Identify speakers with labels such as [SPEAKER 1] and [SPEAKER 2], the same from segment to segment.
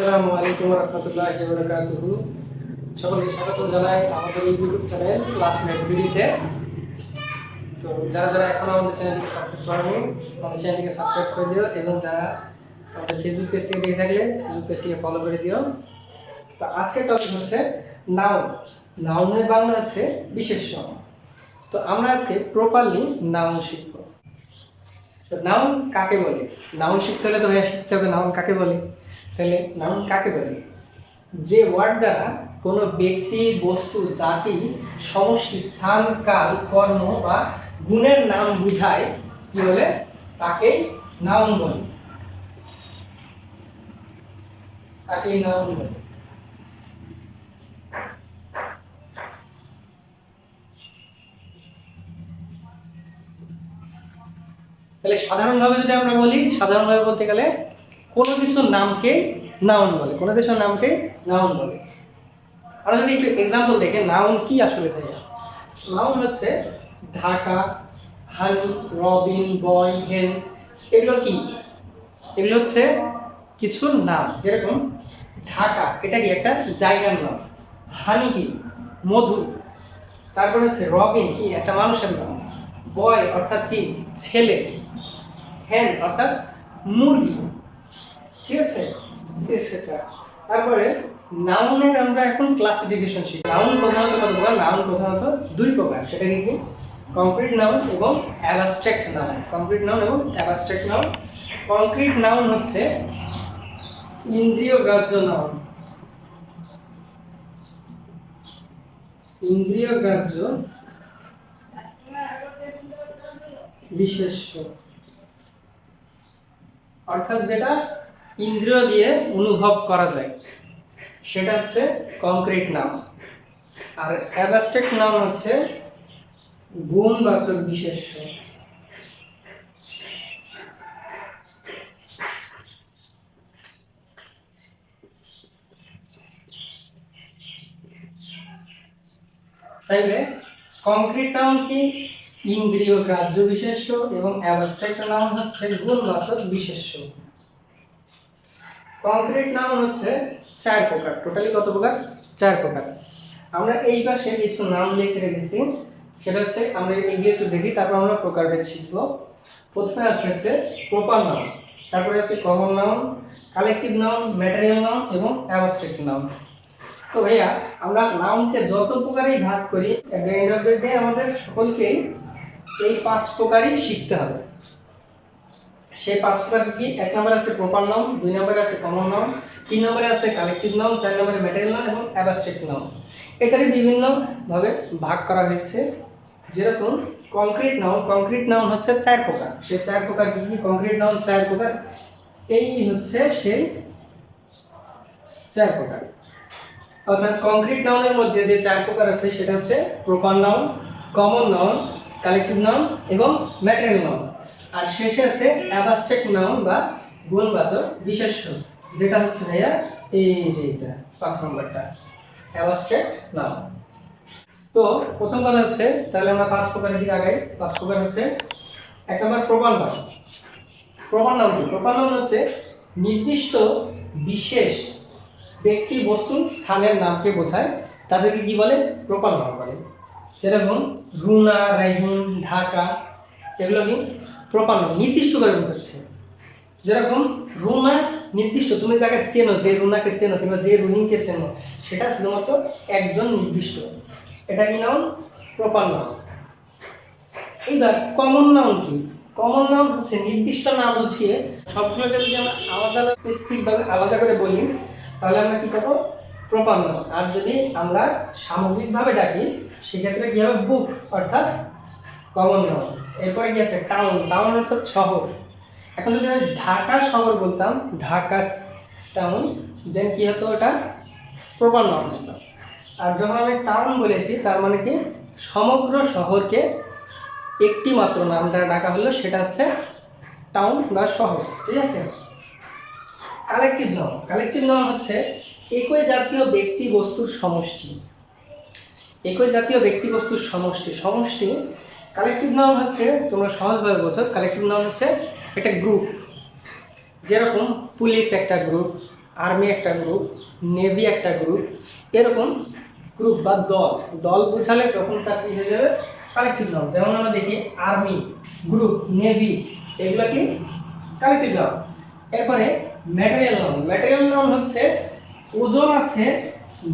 [SPEAKER 1] আসসালামু আলাইকুম রহমতুল্লাহ বরকাতুহু। সকলকে স্বাগত জানাই আমাদের এই ইউটিউব চ্যানেল ক্লাসমেট বিডিতে তো যারা যারা এখনও আমাদের চ্যানেলটিকে সাবস্ক্রাইব করেনি, আমাদের চ্যানেলটিকে সাবস্ক্রাইব করে দিও এবং যারা আমাদের ফেসবুক পেজ থেকে থাকলে ফেসবুক পেজটিকে ফলো করে দিও। তো আজকের টপিক হচ্ছে নাউন নাউনের বাংলা হচ্ছে বিশেষ্য তো আমরা আজকে প্রপারলি নাউন শিখব। তো নাউন কাকে বলে? নাউন শিখতে হলে তো ভাইয়া শিখতে হবে নাউন কাকে বলে? তাহলে নাউন কাকে বলে? যে ওয়ার্ড দ্বারা কোনো ব্যক্তি, বস্তু, জাতি, সমষ্টি, স্থান, কাল, কর্ম বা গুণের নাম বুঝায়, কি বলে? তাকেই নাউন বলে। তাকেই নাউন বলে। তাহলে সাধারণভাবে যদি আমরা বলি, সাধারণভাবে বলতে গেলে কোনো কিছুর নামকে নাউন বলে, কোনো কিছুর নামকে নাউন বলে। আমরা যদি একটু এক্সাম্পল দেখে নাউন কি আসলে ভাইয়া? নাউন হচ্ছে ঢাকা, হানি, রবিন, বয়, হেন, এগুলো কি? এগুলো হচ্ছে কিছুর নাম, যেরকম ঢাকা, এটা কি একটা জায়গার নাম? হানি কি? মধু। তারপরে হচ্ছে রবিন কি? একটা মানুষের নাম। বয় অর্থাৎ কি? ছেলে। হ্যান অর্থাৎ মুরগি। ঠিক আছে এটসেট্রা তারপরে নাউনের আমরা এখন ক্লাসিফিকেশন শিখি। নাউন প্রধানত কত প্রকার? নাউন প্রধানত দুই প্রকার। সেটা কি কি? কংক্রিট নাউন এবং অ্যাবস্ট্রাক্ট নাউন। কংক্রিট নাউন এবং অ্যাবস্ট্রাক্ট নাউন। কংক্রিট নাউন হচ্ছে ইন্দ্রিয় গ্রাহ্য নাউন। ইন্দ্রিয় গ্রাহ্য বিশেষ্য। অর্থাৎ যেটা ইন্দ্রিয় দিয়ে অনুভব করা যায়। সেটা হচ্ছে কংক্রিট নাম। আর অ্যাবস্ট্রাক্ট নাম হচ্ছে গুণবাচক বিশেষ্য। তাইলে কংক্রিট নাম কি? ইন্দ্রিয় গ্রাহ্য বিশেষ্য এবং অ্যাবস্ট্রাক্ট নাম হচ্ছে গুণবাচক বিশেষ্য। কংক্রিট নাউন হচ্ছে চার প্রকার। টোটালি কত প্রকার? চার প্রকার। আমরা এই পাশে কিছু নাম লিখে রেখেছি। সেটা হচ্ছে, আমরা এগুলো একটু দেখি, তারপর আমরা প্রকারভেদ শিখব। প্রথমে আছে হচ্ছে প্রপার নাউন তারপরে আছে common noun collective noun material noun এবং অ্যাবস্ট্রাক্ট নাউন তো ভাইয়া, আমরা নাউনকে যত প্রকারেই ভাগ করি আমাদের সকলকেই এই পাঁচ প্রকারই শিখতে হবে। সেই পাঁচ প্রকার কি এক নম্বরে আছে প্রপার নাম দুই নম্বরে আছে কমন নাম তিন নম্বরে আছে কালেকটিভ নাম চার নম্বরে ম্যাটেরিয়াল নাম এবং অ্যাবস্ট্রাক্ট নাম এটারই বিভিন্ন ভাবে ভাগ করা হয়েছে। যেরকম কংক্রিট নাউন কংক্রিট নাউন হচ্ছে চার প্রকার। সেই চার প্রকার কি কি? কংক্রিট নাউন চার প্রকার। এই হচ্ছে সেই চার প্রকার। অর্থাৎ কংক্রিট নাউনের মধ্যে যে চার প্রকার আছে, সেটা হচ্ছে proper noun common noun collective noun এবং ম্যাটেরিয়াল নাউন আর শেষে আছে অ্যাবাস্ট্রাক্ট নাউন বা গুণবাচক বিশেষ্য, যেটা হচ্ছে ভাইয়া এই যে এটা, পাঁচ নম্বরটা অ্যাবাস্ট্রাক্ট নাউন। তো প্রথম কথা হচ্ছে, তাহলে আমরা পাঁচ প্রকারের দিকে আগাই। পাঁচ প্রকার হচ্ছে, এক নম্বর প্রপার নাউন। প্রপার নাউন কি? প্রপার নাউন হচ্ছে নির্দিষ্ট বিশেষ ব্যক্তি বস্তু স্থানের নামকে বোঝায়, তাদেরকে কি বলে? প্রপার নাম বলে। যেরকম রুনা রাহিম ঢাকা, এগুলো কি? প্রপার নাম নির্দিষ্ট করে বোঝাচ্ছে। যেরকম রুনা নির্দিষ্ট, তুমি যাকে চেনো, যে রুনাকে চেনো কিংবা যে রুহিমকে চেনো, সেটা শুধুমাত্র একজন নির্দিষ্ট। এটা কি নাম প্রপার নাম এইবার কমন নাউন কি? কমন নাউন হচ্ছে নির্দিষ্ট না বুঝিয়ে সবগুলোকে যদি আমরা আলাদা স্পেসিফিকভাবে আলাদা করে বলি, তাহলে আমরা কি করব? প্রপার নাউন আর যদি আমরা সামগ্রিকভাবে ডাকি, সেক্ষেত্রে কি হবে? বুক অর্থাৎ কমন নাউন এরপরে কি আছে? টাউন টাউন অর্থাৎ শহর। এখন যদি আমি ঢাকা শহর বলতাম, ঢাকা টাউন দেন কি হতো ওটা? প্রপার নাউন হতো। আর যখন আমি টাউন বলেছি, তার মানে কি? সমগ্র শহরকে একটি মাত্র নাম দ্বারা ডাকা হলো, সেটা হচ্ছে টাউন বা শহর। ঠিক আছে? কালেকটিভ নাউন কালেকটিভ নাম হচ্ছে একই জাতীয় ব্যক্তি বস্তুর সমষ্টি। একই জাতীয় ব্যক্তি বস্তুর সমষ্টি। সমষ্টি কালেকটিভ নাউন হচ্ছে তোমরা সহজভাবে বোঝো। কালেকটিভ নাউন হচ্ছে একটা গ্রুপ যেরকম পুলিশ একটা গ্রুপ আর্মি একটা গ্রুপ নেভি একটা গ্রুপ এরকম গ্রুপ বা দল। দল বোঝালে তখন তার কি হয়ে যাবে? কালেকটিভ নাউন যেমন আমরা দেখি আর্মি গ্রুপ নেভি এগুলো কি? কালেক্টিভ নাউন এরপরে ম্যাটেরিয়াল নাউন ম্যাটেরিয়াল নাউন হচ্ছে ওজন আছে,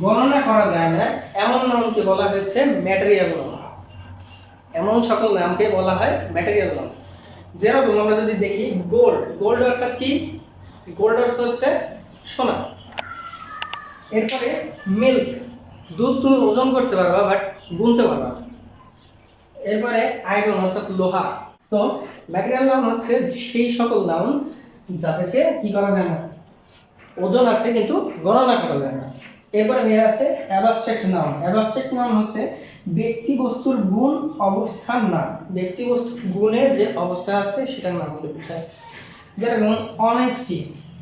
[SPEAKER 1] গণনা করা যায় না। এমন নাউনকে বলা হচ্ছে ম্যাটেরিয়াল নাউন এমন সকল নামকে বলা হয় ম্যাটেরিয়াল নাম যেরকম আমরা যদি দেখি, গোল্ড গোল্ড অর্থাৎ কি? গোল্ড অর্থ হচ্ছে সোনা। এরপরে মিল্ক, দুধ তুমি ওজন করতে পারবা বাট গুনতে পারবা এরপরে আয়রন অর্থাৎ লোহা। তো ম্যাটেরিয়াল নাম হচ্ছে সেই সকল নাম যাদেরকে কি করা যায় না? ওজন আছে কিন্তু গণনা করা যায় না। এরপরে হয়ে আছে অ্যাবাস্ট্রাক্ট নাম অ্যাবাস্ট্রাক্ট নাম হচ্ছে ব্যক্তি বস্তুর গুণ, অবস্থান নাম। ব্যক্তি বস্তুর গুণের যে অবস্থা আছে, সেটার নামকে বোঝায়। যেরকম অনেস্টি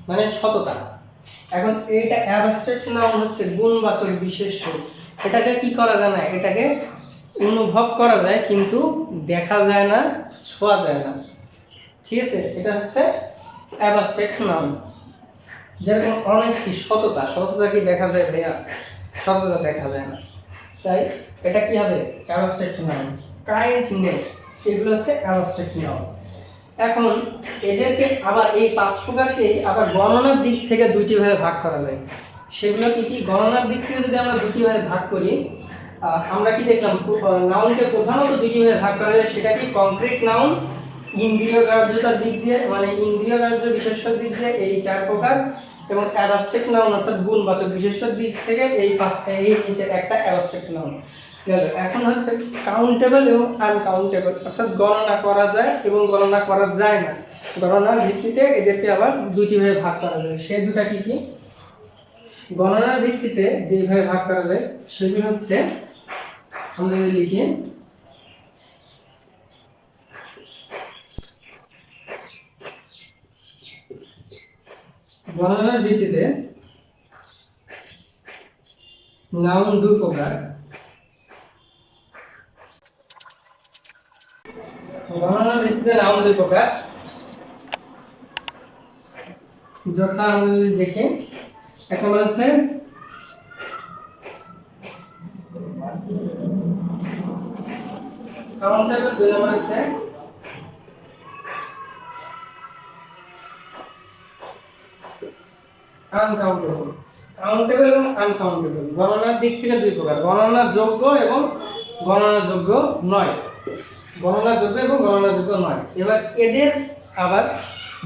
[SPEAKER 1] মানে সততা। এখন এইটা অ্যাবস্ট্রাক্ট নাম হচ্ছে গুণবাচক বিশেষ্য। এটাকে কি করা যায় না? এটাকে অনুভব করা যায়, কিন্তু দেখা যায় না, ছোঁয়া যায় না। ঠিক আছে? এটা হচ্ছে অ্যাবস্ট্রাক্ট নাউন যেরকম অনেস্টি সততা সততা কি দেখা যায় ভাইয়া? সততা দেখা যায় না। তাই এটা কি হবে? অ্যাবস্ট্রাক্ট নাউন কাইন্ডনেস, এগুলো হচ্ছে অ্যাবস্ট্রাক্ট নাউন এখন এদেরকে আবার এই পাঁচ প্রকারকে আবার গণনার দিক থেকে দুইটি ভাবে ভাগ করা যায়। সেগুলো কি কি? গণনার দিক থেকে যদি আমরা দুটি ভাবে ভাগ করি আমরা কি দেখলাম? নাউনকে প্রধানত দুটি ভাবে ভাগ করা যায়, সেটা কি? কংক্রিট নাউন ইন্দ্রিয় কার্যতার দিক দিয়ে মানে ইন্দ্রিয় কার্য বিশেষ্য দিক দিয়ে এই চার প্রকার এবং অ্যাবাস্ট্রিক নাউন অর্থাৎ গুণবাচক বিশেষ্য দিক থেকে এই পাঁচটা, এই নিচে একটা অ্যাবাস্ট্রিক নাউন। এখন হচ্ছে কাউন্টেবল এবং আনকাউন্টেবল অর্থাৎ গণনা করা যায় এবং গণনা করা যায় না। গণনার ভিত্তিতে এদেরকে আবার দুইটি ভাবে ভাগ করা যায়। সেই দুটা কি কি? গণনার ভিত্তিতে যেভাবে ভাগ করা যায়, সেগুলো হচ্ছে, আমরা লিখি গণনার ভিত্তিতে নাউন দুই প্রকার। গণনার ভিত্তিতে নাউন দুই প্রকার। যথা আমরা যদি দেখি এক নম্বর হচ্ছে কাউন্টেবল দুই নম্বর হচ্ছে আনকাউন্টেবল কাউন্টেবল এবং আনকাউন্টেবল গণনার দিক থেকে দুই প্রকার। গণনার যোগ্য এবং গণনার যোগ্য নয়। গণনার যোগ্য এবং গণনার যোগ্য নয়। এবার এদের আবার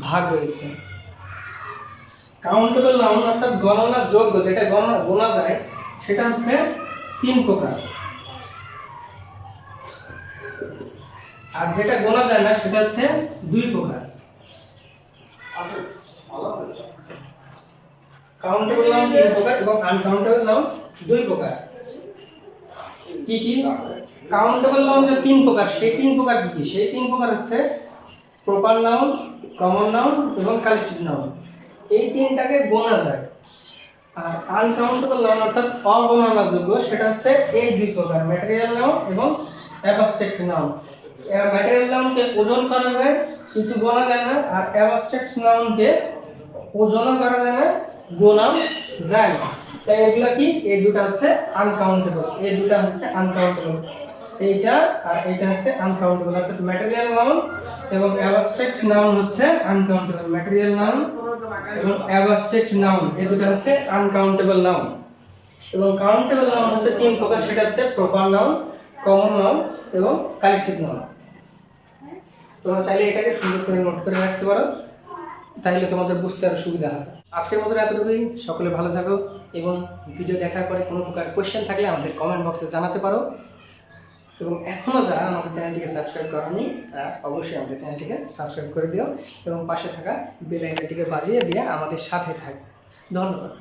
[SPEAKER 1] ভাগ রয়েছে। কাউন্টেবল নাউন অর্থাৎ গণনা যোগ্য যেটা গণনা গোনা যায়, সেটা হচ্ছে তিন প্রকার। আর যেটা গোনা যায় না, সেটা হচ্ছে দুই প্রকার। কাউন্টেবল নাউন তিন প্রকার এবং আনকাউন্টেবল নাউন দুই প্রকার। কি কি? কাউন্টেবল নাউন যে তিন প্রকার, সেই তিন প্রকার কি কি? সেই তিন প্রকার হচ্ছে প্রপার নাউন কমন নাউন এবং কালেক্টিভ নাউন এই তিনটাকে গোনা যায়। আর আনকাউন্টেবল নাউন অর্থাৎ অগণনাযোগ্য, সেটা হচ্ছে এই দুই প্রকার ম্যাটেরিয়াল নাউন এবং অ্যাবস্ট্রাক্ট নাউন ম্যাটেরিয়াল নাউনকে ওজন করা যায়, কিন্তু গোনা যায় না। আর অ্যাবস্ট্রাক্ট নাউনকে ওজনও করা যায় না গোনাও যায় না তাই এগুলা কি? এই দুটো হচ্ছে আনকাউন্টেবল এই দুটো হচ্ছে আনকাউন্টেবল এইটা আর এইটা হচ্ছে আনকাউন্টেবল অর্থাৎ ম্যাটেরিয়াল নাউন এবং অ্যাবস্ট্রাক্ট নাউন হচ্ছে আনকাউন্টেবল ম্যাটেরিয়াল নাউন এবং অ্যাবস্ট্রাক্ট নাউন এই দুটো হচ্ছে আনকাউন্টেবল নাউন এবং কাউন্টেবল নাউন হচ্ছে তিন প্রকার। সেটা হচ্ছে প্রপার নাউন কমন নাউন এবং কালেক্টিভ নাউন তোমরা চাইলে এটাকে সুন্দর করে নোট করে রাখতে পারো। তাহলে তোমাদের বুঝতে আরও সুবিধা হবে। আজকের মতো এতটুকুই। সকলে ভালো থাকো এবং ভিডিও দেখার পরে কোনো প্রকার কোয়েশ্চেন থাকলে আমাদের কমেন্ট বক্সে জানাতে পারো। এবং এখনও যারা আমাদের চ্যানেলটিকে সাবস্ক্রাইব করেনি, তারা অবশ্যই আমাদের চ্যানেলটিকে সাবস্ক্রাইব করে দিও এবং পাশে থাকা বেল আইকনটিকে বাজিয়ে দিয়ে আমাদের সাথে থাক। ধন্যবাদ।